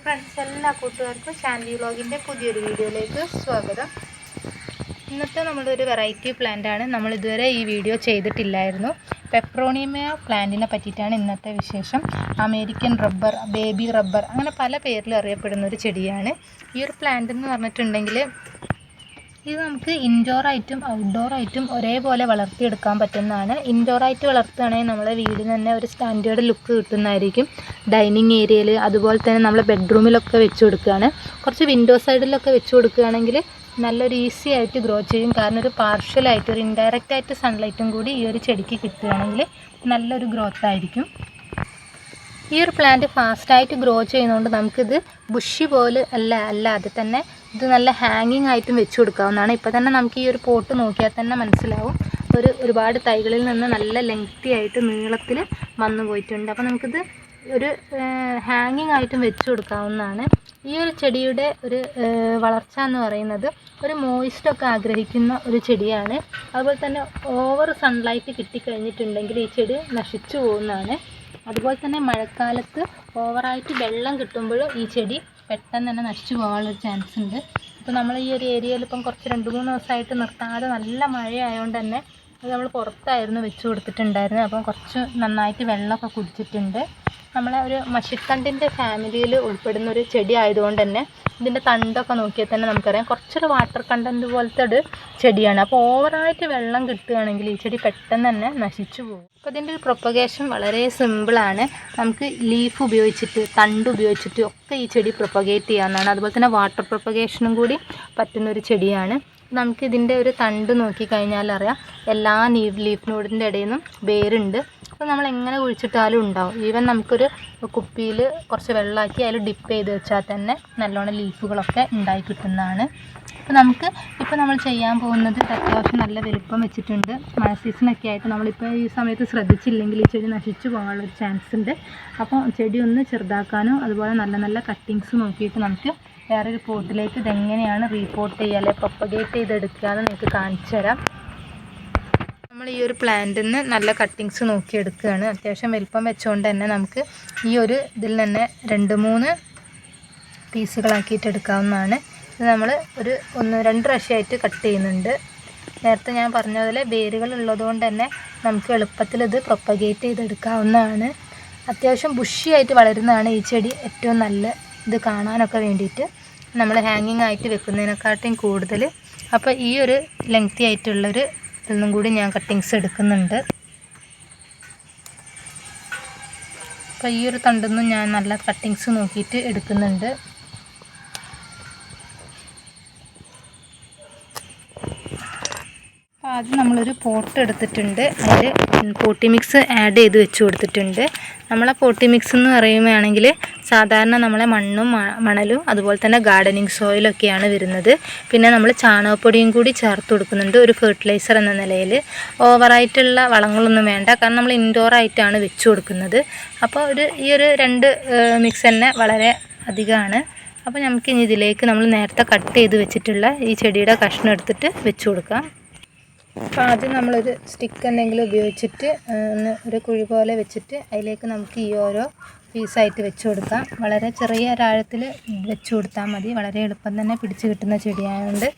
Friends എല്ലാ കൂട്ടുകാർക്കും ശാന്തി വ്ളോഗിന്റെ പുതിയൊരു വീഡിയോയിലേക്ക് സ്വാഗതം. ഇന്നത്തെ നമ്മുടെ ഒരു വെറൈറ്റി പ്ലാന്റ് ആണ്. നമ്മൾ ഇതുവരെ ഈ വീഡിയോ ചെയ്തിട്ടില്ലായിരുന്നു. പെപ്രോണിയമ പ്ലാന്റിനെ പറ്റിയിട്ടാണ് ഇന്നത്തെ വിശേഷം. അമേരിക്കൻ റബ്ബർ ബേബി റബ്ബർ അങ്ങനെ പല പേരിൽ അറിയപ്പെടുന്ന ഒരു ചെടിയാണ്. ഈ ഒരു പ്ലാന്റ് എന്ന് പറഞ്ഞിട്ടുണ്ടെങ്കിൽ ഇത് നമുക്ക് ഇൻഡോർ ആയിട്ടും ഔട്ട്ഡോർ ആയിട്ടും ഒരേപോലെ വളർത്തിയെടുക്കാൻ പറ്റുന്നതാണ്. ഇൻഡോർ ആയിട്ട് വളർത്തുകയാണെങ്കിൽ നമ്മളെ വീടിന് തന്നെ ഒരു സ്റ്റാൻഡേർഡ് ലുക്ക് കിട്ടുന്നതായിരിക്കും. ഡൈനിങ് ഏരിയയിൽ അതുപോലെ തന്നെ നമ്മൾ ബെഡ്റൂമിലൊക്കെ വെച്ച് കൊടുക്കുകയാണ്. കുറച്ച് വിൻഡോ സൈഡിലൊക്കെ വെച്ച് കൊടുക്കുകയാണെങ്കിൽ നല്ലൊരു ഈസി ആയിട്ട് ഗ്രോ ചെയ്യും. കാരണം ഒരു പാർഷ്യലായിട്ട് ഒരു ഇൻഡയറക്റ്റ് ആയിട്ട് സൺലൈറ്റും കൂടി ഈ ഒരു ചെടിക്ക് കിട്ടുകയാണെങ്കിൽ നല്ലൊരു ഗ്രോത്ത് ആയിരിക്കും. ഈ ഒരു പ്ലാന്റ് ഫാസ്റ്റായിട്ട് ഗ്രോ ചെയ്യുന്നതുകൊണ്ട് നമുക്കിത് ബുഷി പോലെ അല്ല അല്ലാതെ തന്നെ ഇത് നല്ല ഹാങ്ങിങ് ആയിട്ടും വെച്ച് കൊടുക്കാവുന്നതാണ്. ഇപ്പോൾ തന്നെ നമുക്ക് ഈ ഒരു പോട്ട് നോക്കിയാൽ തന്നെ മനസ്സിലാവും. ഒരു ഒരുപാട് തൈകളിൽ നിന്ന് നല്ല ലെങ്തി ആയിട്ട് നീളത്തിൽ വന്നു പോയിട്ടുണ്ട്. അപ്പോൾ നമുക്കിത് ഒരു ഹാങ്ങിങ് ആയിട്ടും വെച്ച് കൊടുക്കാവുന്നതാണ്. ഈ ഒരു ചെടിയുടെ ഒരു വളർച്ച എന്ന് പറയുന്നത് ഒരു മോയിസ്റ്റൊക്കെ ആഗ്രഹിക്കുന്ന ഒരു ചെടിയാണ്. അതുപോലെ തന്നെ ഓവർ സൺലൈറ്റ് കിട്ടിക്കഴിഞ്ഞിട്ടുണ്ടെങ്കിൽ ഈ ചെടി നശിച്ചു പോകുന്നതാണ്. അതുപോലെ തന്നെ മഴക്കാലത്ത് ഓവറായിട്ട് വെള്ളം കിട്ടുമ്പോഴും ഈ ചെടി പെട്ടെന്ന് തന്നെ നശിച്ചു പോകാനുള്ളൊരു ചാൻസ് ഉണ്ട്. ഇപ്പോൾ നമ്മൾ ഈ ഒരു ഏരിയയിൽ ഇപ്പം കുറച്ച് രണ്ട് മൂന്ന് ദിവസമായിട്ട് നിർത്താതെ നല്ല മഴയായതുകൊണ്ട് തന്നെ അത് നമ്മൾ പുറത്തായിരുന്നു വെച്ച് കൊടുത്തിട്ടുണ്ടായിരുന്നത്. അപ്പം കുറച്ച് നന്നായിട്ട് വെള്ളമൊക്കെ കുടിച്ചിട്ടുണ്ട്. നമ്മളെ ഒരു മഷിത്തണ്ടിന്റെ ഫാമിലിയിൽ ഉൾപ്പെടുന്ന ഒരു ചെടി ആയതുകൊണ്ട് തന്നെ ഇതിന്റെ തണ്ടൊക്കെ നോക്കിയാൽ തന്നെ നമുക്കറിയാം. കുറച്ചൊരു വാട്ടർ കണ്ടന്റ് പോലത്തെ ഒരു ചെടിയാണ്. അപ്പോൾ ഓവറായിട്ട് വെള്ളം കിട്ടുകയാണെങ്കിൽ ഈ ചെടി പെട്ടെന്ന് തന്നെ നശിച്ചു പോകും. അപ്പോൾ ഇതിന്റെ ഒരു പ്രൊപ്പഗേഷൻ വളരെ സിമ്പിളാണ് നമുക്ക് ലീഫ് ഉപയോഗിച്ചിട്ട് തണ്ട് ഉപയോഗിച്ചിട്ട് ഒക്കെ ഈ ചെടി പ്രൊപ്പഗേറ്റ് ചെയ്യാവുന്നതാണ്. അതുപോലെ തന്നെ വാട്ടർ പ്രൊപ്പഗേഷനും കൂടി പറ്റുന്ന ഒരു ചെടിയാണ്. നമുക്ക് ഇതിന്റെ ഒരു തണ്ട് നോക്കിക്കഴിഞ്ഞാൽ അറിയാം. എല്ലാ ലീഫ് ലീഫ് നോഡിന്റെ ഇടയിൽ നിന്നും വേരുണ്ട്. അപ്പോൾ നമ്മൾ എങ്ങനെ കുഴിച്ചിട്ടാലും ഉണ്ടാവും. ഈവൻ നമുക്കൊരു കുപ്പിയിൽ കുറച്ച് വെള്ളമാക്കി അതിൽ ഡിപ്പ് ചെയ്ത് വെച്ചാൽ തന്നെ നല്ലോണം ലീഫുകളൊക്കെ ഉണ്ടായി കിട്ടുന്നതാണ്. അപ്പോൾ നമുക്ക് ഇപ്പോൾ നമ്മൾ ചെയ്യാൻ പോകുന്നത് അത്യാവശ്യം നല്ല വലുപ്പം വെച്ചിട്ടുണ്ട്. മഴ സീസണൊക്കെ ആയിട്ട് നമ്മളിപ്പോൾ ഈ സമയത്ത് ശ്രദ്ധിച്ചില്ലെങ്കിൽ ഈ ചെടി നശിച്ചു പോകാനുള്ള ഒരു ചാൻസ് ഉണ്ട്. അപ്പോൾ ചെടി ഒന്ന് ചെറുതാക്കാനും അതുപോലെ നല്ല നല്ല കട്ടിങ്സ് നോക്കിയിട്ട് നമുക്ക് വേറൊരു പോട്ടിലേക്ക് ഇതെങ്ങനെയാണ് റീപോർട്ട് ചെയ്യുക അല്ലെങ്കിൽ പ്രൊപ്പഗേറ്റ് ചെയ്തെടുക്കുക എന്ന് നിങ്ങൾക്ക് കാണിച്ചു തരാം. നമ്മൾ ഈ ഒരു പ്ലാന്റിൽ നിന്ന് നല്ല കട്ടിങ്സ് നോക്കിയെടുക്കുകയാണ് അത്യാവശ്യം വലിപ്പം വെച്ചുകൊണ്ട് തന്നെ നമുക്ക് ഈ ഒരു ഇതിൽ തന്നെ രണ്ട് മൂന്ന് പീസുകളാക്കിയിട്ട് എടുക്കാവുന്നതാണ്. ഇത് നമ്മൾ ഒരു ഒന്ന് രണ്ട് പ്രാവശ്യമായിട്ട് കട്ട് ചെയ്യുന്നുണ്ട്. നേരത്തെ ഞാൻ പറഞ്ഞ പോലെ വേരുകൾ ഉള്ളതുകൊണ്ട് തന്നെ നമുക്ക് എളുപ്പത്തിൽ ഇത് പ്രൊപ്പഗേറ്റ് ചെയ്തെടുക്കാവുന്നതാണ്. അത്യാവശ്യം ബുഷിയായിട്ട് വളരുന്നതാണ് ഈ ചെടി ഏറ്റവും നല്ല ഇത് കാണാനൊക്കെ വേണ്ടിയിട്ട്. നമ്മൾ ഹാങ്ങിങ് ആയിട്ട് വെക്കുന്നതിനെക്കാട്ടിയും കൂടുതൽ അപ്പോൾ ഈ ഒരു ലെങ്തി ആയിട്ടുള്ളൊരു ഇതൊന്നും കൂടി ഞാൻ കട്ടിങ്സ് എടുക്കുന്നുണ്ട്. അപ്പോൾ ഈ ഒരു തണ്ടൊന്നും ഞാൻ നല്ല കട്ടിങ്സ് നോക്കിയിട്ട് എടുക്കുന്നുണ്ട്. ആദ്യം നമ്മളൊരു പോട്ട് എടുത്തിട്ടുണ്ട്. അതിൽ പോട്ടി മിക്സ് ആഡ് ചെയ്ത് വെച്ച് കൊടുത്തിട്ടുണ്ട്. നമ്മളെ പോട്ടി മിക്സ് എന്ന് പറയുകയാണെങ്കിൽ സാധാരണ നമ്മളെ മണ്ണും മണലും അതുപോലെ തന്നെ ഗാർഡനിങ് സോയിലൊക്കെയാണ് വരുന്നത്. പിന്നെ നമ്മൾ ചാണകപ്പൊടിയും കൂടി ചേർത്ത് കൊടുക്കുന്നുണ്ട് ഒരു ഫെർട്ടിലൈസർ എന്ന നിലയിൽ ഓവറായിട്ടുള്ള വളങ്ങളൊന്നും വേണ്ട. കാരണം നമ്മൾ ഇൻഡോർ ആയിട്ടാണ് വെച്ച് കൊടുക്കുന്നത്. അപ്പോൾ ഒരു ഈ ഒരു രണ്ട് മിക്സ് തന്നെ വളരെ അധികമാണ്. അപ്പോൾ നമുക്കിനി ഇതിലേക്ക് നമ്മൾ നേരത്തെ കട്ട് ചെയ്ത് വെച്ചിട്ടുള്ള ഈ ചെടിയുടെ കഷ്ണം എടുത്തിട്ട് വെച്ച് കൊടുക്കാം. അപ്പോൾ ആദ്യം നമ്മളൊരു സ്റ്റിക്ക് എന്തെങ്കിലും ഉപയോഗിച്ചിട്ട് ഒന്ന് ഒരു കുഴി പോലെ വെച്ചിട്ട് അതിലേക്ക് നമുക്ക് ഈ ഓരോ പീസായിട്ട് വെച്ച് കൊടുക്കാം. വളരെ ചെറിയ ഒരാഴത്തിൽ വെച്ച് കൊടുത്താൽ മതി. വളരെ എളുപ്പം തന്നെ പിടിച്ച് കിട്ടുന്ന ചെടിയായതുകൊണ്ട്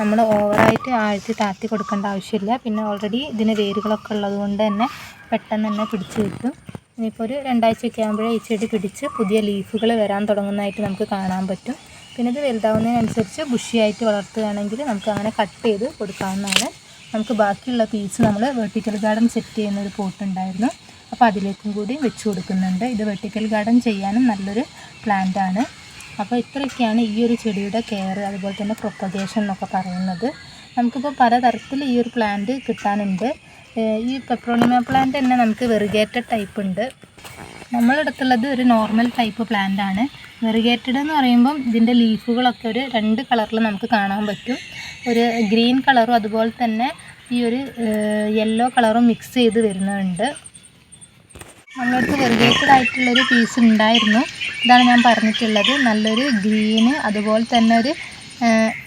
നമ്മൾ ഓവറായിട്ട് ആഴ്ത്തി താത്തി കൊടുക്കേണ്ട ആവശ്യമില്ല. പിന്നെ ഓൾറെഡി ഇതിന് വേരുകളൊക്കെ ഉള്ളത് കൊണ്ട് തന്നെ പെട്ടെന്ന് തന്നെ പിടിച്ച് കിട്ടും. ഇനിയിപ്പോൾ ഒരു രണ്ടാഴ്ചയൊക്കെ ആകുമ്പോഴേ ഈ ചെടി പിടിച്ച് പുതിയ ലീഫുകൾ വരാൻ തുടങ്ങുന്നതായിട്ട് നമുക്ക് കാണാൻ പറ്റും. പിന്നെ ഇത് വലുതാവുന്നതിനനുസരിച്ച് ബുഷിയായിട്ട് വളർത്തുകയാണെങ്കിൽ നമുക്ക് അങ്ങനെ കട്ട് ചെയ്ത് കൊടുക്കാവുന്നതാണ്. നമുക്ക് ബാക്കിയുള്ള പീസ് നമ്മൾ വെർട്ടിക്കൽ ഗാർഡൻ സെറ്റ് ചെയ്യുന്ന ഒരു പോട്ട് ഉണ്ടായിരുന്നു. അപ്പോൾ അതിലേക്കും കൂടി വെച്ച് കൊടുക്കുന്നുണ്ട്. ഇത് വെർട്ടിക്കൽ ഗാർഡൻ ചെയ്യാനും നല്ലൊരു പ്ലാന്റ് ആണ്. അപ്പോൾ ഇത്രയൊക്കെയാണ് ഈ ഒരു ചെടിയുടെ കെയർ അതുപോലെ തന്നെ പ്രൊപ്പഗേഷൻ എന്നൊക്കെ പറയുന്നത്. നമുക്കിപ്പോൾ പലതരത്തിൽ ഈ ഒരു പ്ലാന്റ് കിട്ടാനുണ്ട്. ഈ പെപ്രോണിമ പ്ലാന്റ് തന്നെ നമുക്ക് വെറുകേറ്റഡ് ടൈപ്പ് ഉണ്ട്. നമ്മളടുത്തുള്ളത് ഒരു നോർമൽ ടൈപ്പ് പ്ലാന്റ് ആണ്. വെറുകേറ്റഡ് എന്ന് പറയുമ്പം ഇതിന്റെ ലീഫുകളൊക്കെ ഒരു രണ്ട് കളറിൽ നമുക്ക് കാണാൻ പറ്റും. ഒരു ഗ്രീൻ കളറും അതുപോലെ തന്നെ ഈ ഒരു യെല്ലോ കളറും മിക്സ് ചെയ്ത് വരുന്നുണ്ട്. നമ്മളടുത്ത് വെറുതേറ്റഡ് ആയിട്ടുള്ളൊരു പീസ് ഉണ്ടായിരുന്നു. ഇതാണ് ഞാൻ പറഞ്ഞിട്ടുള്ളത്. നല്ലൊരു ഗ്രീന് അതുപോലെ തന്നെ ഒരു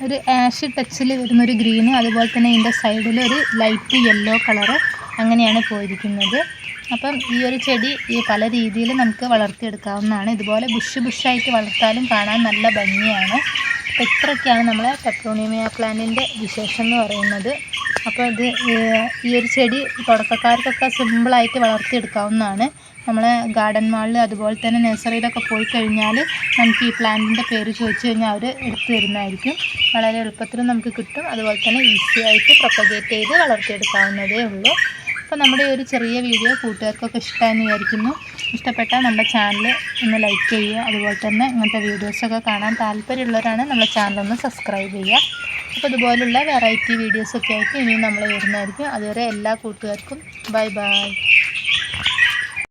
ഒരു ആഷ് ടച്ചിൽ വരുന്നൊരു ഗ്രീന് അതുപോലെ തന്നെ ഇതിന്റെ സൈഡിൽ ഒരു ലൈറ്റ് യെല്ലോ കളറ് അങ്ങനെയാണ് പോയിരിക്കുന്നത്. അപ്പം ഈ ഒരു ചെടി ഈ പല രീതിയിൽ നമുക്ക് വളർത്തിയെടുക്കാവുന്നതാണ്. ഇതുപോലെ ബുഷ് ബുഷായിട്ട് വളർത്താലും കാണാൻ നല്ല ഭംഗിയാണ്. ഇത്രയൊക്കെയാണ് നമ്മളെ പെട്രോണിയമിയ പ്ലാന്റിന്റെ വിശേഷം എന്ന് പറയുന്നത്. അപ്പോൾ ഇത് ഈ ഒരു ചെടി തുടക്കക്കാർക്കൊക്കെ സിമ്പിളായിട്ട് വളർത്തിയെടുക്കാവുന്നതാണ്. നമ്മളെ ഗാർഡൻ മാളിൽ അതുപോലെ തന്നെ നഴ്സറിയിലൊക്കെ പോയി കഴിഞ്ഞാൽ നമുക്ക് ഈ പ്ലാന്റിന്റെ പേര് ചോദിച്ചു കഴിഞ്ഞാൽ അവർ എടുത്തു തരുന്നതായിരിക്കും. വളരെ എളുപ്പത്തിൽ നമുക്ക് കിട്ടും. അതുപോലെ തന്നെ ഈസി ആയിട്ട് പ്രൊപ്പഗേറ്റ് ചെയ്ത് വളർത്തിയെടുക്കാവുന്നതേ ഉള്ളൂ. അപ്പോൾ നമ്മുടെ ഈ ഒരു ചെറിയ വീഡിയോ കൂട്ടുകാർക്കൊക്കെ ഇഷ്ടമായെന്ന് വിചാരിക്കുന്നു. ഇഷ്ടപ്പെട്ടാൽ നമ്മുടെ ചാനൽ ഒന്ന് ലൈക്ക് ചെയ്യുക. അതുപോലെ തന്നെ ഇങ്ങനത്തെ വീഡിയോസൊക്കെ കാണാൻ താല്പര്യമുള്ളവരാണ് നമ്മുടെ ചാനൽ ഒന്ന് സബ്സ്ക്രൈബ് ചെയ്യുക. അപ്പോൾ ഇതുപോലുള്ള വെറൈറ്റി വീഡിയോസൊക്കെ ആയിട്ട് ഇനിയും നമ്മൾ വരുന്നതായിരിക്കും. അതുവരെ എല്ലാ കൂട്ടുകാർക്കും ബൈ ബൈ